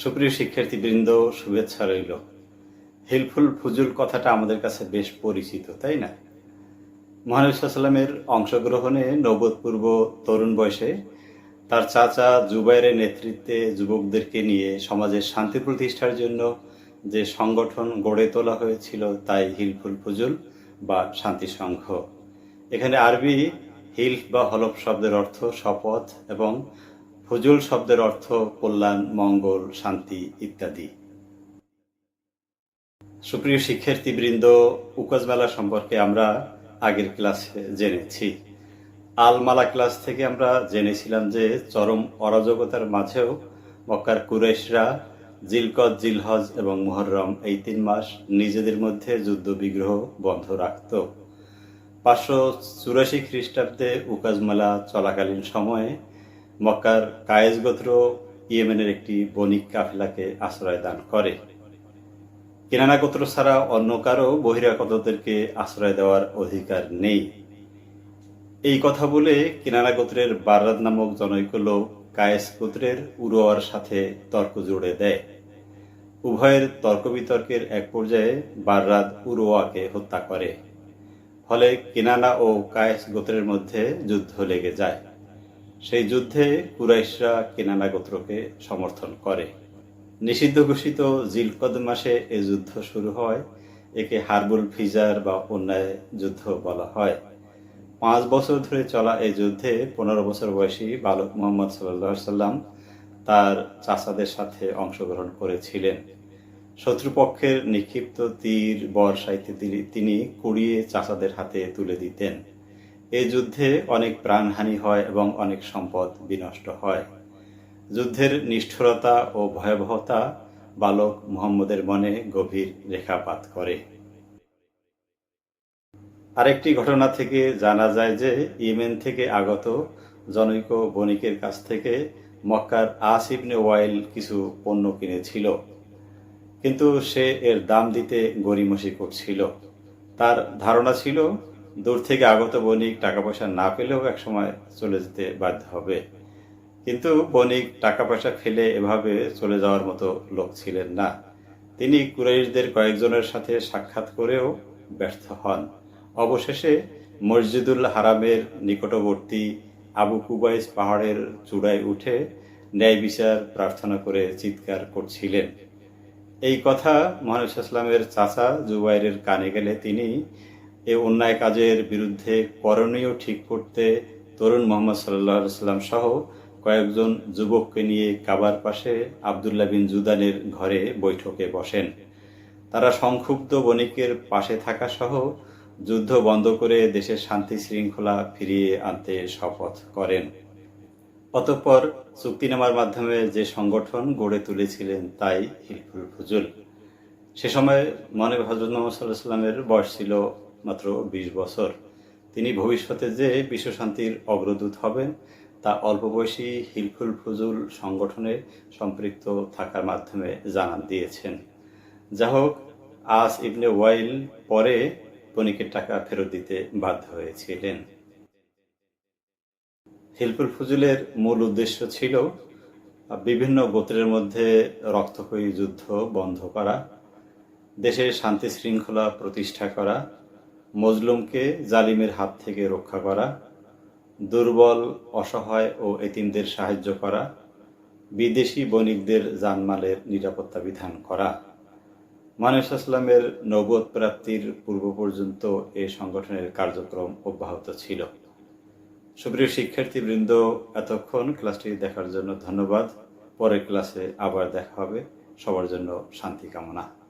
সুপ্রিয় শিক্ষার্থীবৃন্দ, শুভেচ্ছা রইল। হেল্পফুল ফুজুল কথাটা আমাদের কাছে বেশ পরিচিত, তাই না? মহানবী অংশগ্রহণে নবদপূর্ব তরুণ বয়সে তার চাচা জুবাইরের নেতৃত্বে যুবকদেরকে নিয়ে সমাজের শান্তি প্রতিষ্ঠার জন্য যে সংগঠন গড়ে তোলা হয়েছিল, তাই হিলফুল ফুজুল বা শান্তি সংঘ। এখানে আরবি হিলফ বা হলফ শব্দের অর্থ শপথ এবং ফজুল শব্দের অর্থ কল্যাণ, মঙ্গল, শান্তি ইত্যাদি। সুপ্রিয় শিক্ষার্থীবৃন্দ উকাজ মেলা সম্পর্কে আমরা আগের ক্লাসে জেনেছি। আলমালা ক্লাস থেকে আমরা জেনেছিলাম যে চরম অরাজকতার মাঝেও মক্কার কুরেশরা জিলকদ জিলহজ এবং মুহররম এই তিন মাস নিজেদের মধ্যে যুদ্ধ বিগ্রহ বন্ধ রাখত। পাঁচশো চুরাশি খ্রিস্টাব্দে উকাজ মেলা চলাকালীন সময়ে মক্কার কায়েজ গোত্র ইয়েমেনের একটি বণিক কাফেলাকে আশ্রয় দান করে। কিনানা গোত্র ছাড়া অন্য কারও বহিরাগতদেরকে আশ্রয় দেওয়ার অধিকার নেই। এই কথা বলে কিনানা গোত্রের বারাদ নামক জনৈক লোক কায়েস গোত্রের উরোয়ার সাথে তর্ক জুড়ে দেয়। উভয়ের তর্ক বিতর্কের এক পর্যায়ে বাররাদ উরোয়াকে হত্যা করে। ফলে কিনানা ও কায়েস গোত্রের মধ্যে যুদ্ধ লেগে যায়। সেই যুদ্ধে কুরাইশরা কেনানা গোত্রকে সমর্থন করে। নিষিদ্ধ ঘোষিত জিলকদ মাসে এ যুদ্ধ শুরু হয়, একে হারবুল ফিজার বা অন্যায় যুদ্ধ বলা হয়। পাঁচ বছর ধরে চলা এই যুদ্ধে পনেরো বছর বয়সী বালক মোহাম্মদ সাল্লাহ সাল্লাম তার চাচাদের সাথে অংশগ্রহণ করেছিলেন। শত্রুপক্ষের নিক্ষিপ্ত তীর বর্ষাইতে তিনি কুড়িয়ে চাচাদের হাতে তুলে দিতেন। এই যুদ্ধে অনেক প্রাণহানি হয় এবং অনেক সম্পদ বিনষ্ট হয়। যুদ্ধের নিষ্ঠুরতা ও ভয়াবহতা বালক মুহাম্মদের মনে গভীর রেখাপাত করে। আরেকটি ঘটনা থেকে জানা যায় যে ইয়েমেন থেকে আগত জনৈক বণিকের কাছ থেকে মক্কার আসিবনে ওয়াইল কিছু পণ্য কিনেছিল। কিন্তু সে এর দাম দিতে গরিমসি করছিল। তার ধারণা ছিল দূর থেকে আগত বণিক টাকা পয়সা না পেলেও একসময় চলে যেতে বাধ্য হবে। কিন্তু বণিক টাকা পয়সা ফেলে এভাবে চলে যাওয়ার মতো লোক ছিলেন না। তিনি কুরাইশদের কয়েকজনের সাথে সাক্ষাৎ করেও ব্যর্থ হন। অবশেষে মসজিদুল হারামের নিকটবর্তী আবু কুবাইস পাহাড়ের চূড়ায় উঠে ন্যায় বিচার প্রার্থনা করে চিৎকার করছিলেন। এই কথা মহানবী ইসলামের চাচা জুবাইরের কানে গেলে তিনি এ অন্যায় কাজের বিরুদ্ধে করণীয় ঠিক করতে তরুণ মোহাম্মদ সাল্লাহ সাল্লাম সহ কয়েকজন যুবককে নিয়ে কাবার পাশে আবদুল্লাহ বিন জুদানের ঘরে বৈঠকে বসেন। তারা সংক্ষুব্ধ বণিকের পাশে থাকা সহ যুদ্ধ বন্ধ করে দেশের শান্তি শৃঙ্খলা ফিরিয়ে আনতে শপথ করেন। অতঃপর চুক্তিনামার মাধ্যমে যে সংগঠন গড়ে তুলেছিলেন তাই হিলফুল ফুজুল সে সময় মনে হজরত মোহাম্মদ সাল্লাহ সাল্লামের বয়স ছিল মাত্র বিশ বছর। তিনি ভবিষ্যতে যে বিশ্বশান্তির অগ্রদূত হবেন, তা অল্প বয়সী হিলফুল ফজুল সংগঠনে সম্পৃক্ত থাকার মাধ্যমে জানান দিয়েছেন। যা হোক আস ইবনে ওয়াইল পরে বণিকের টাকা ফেরত দিতে বাধ্য হয়েছিলেন। হিলফুল ফজুলের মূল উদ্দেশ্য ছিল বিভিন্ন গোত্রের মধ্যে রক্তক্ষয়ী যুদ্ধ বন্ধ করা, দেশের শান্তি শৃঙ্খলা প্রতিষ্ঠা করা মজলুমকে জালিমের হাত থেকে রক্ষা করা, দুর্বল, অসহায় ও এতিমদের সাহায্য করা, বিদেশি বণিকদের জানমালের নিরাপত্তা বিধান করা। মানুষ আসলামের নবদ প্রাপ্তির পূর্ব পর্যন্ত এ সংগঠনের কার্যক্রম অব্যাহত ছিল। সুপ্রিয় শিক্ষার্থীবৃন্দ, এতক্ষণ ক্লাসটি দেখার জন্য ধন্যবাদ। পরের ক্লাসে আবার দেখা হবে। সবার জন্য শান্তি কামনা।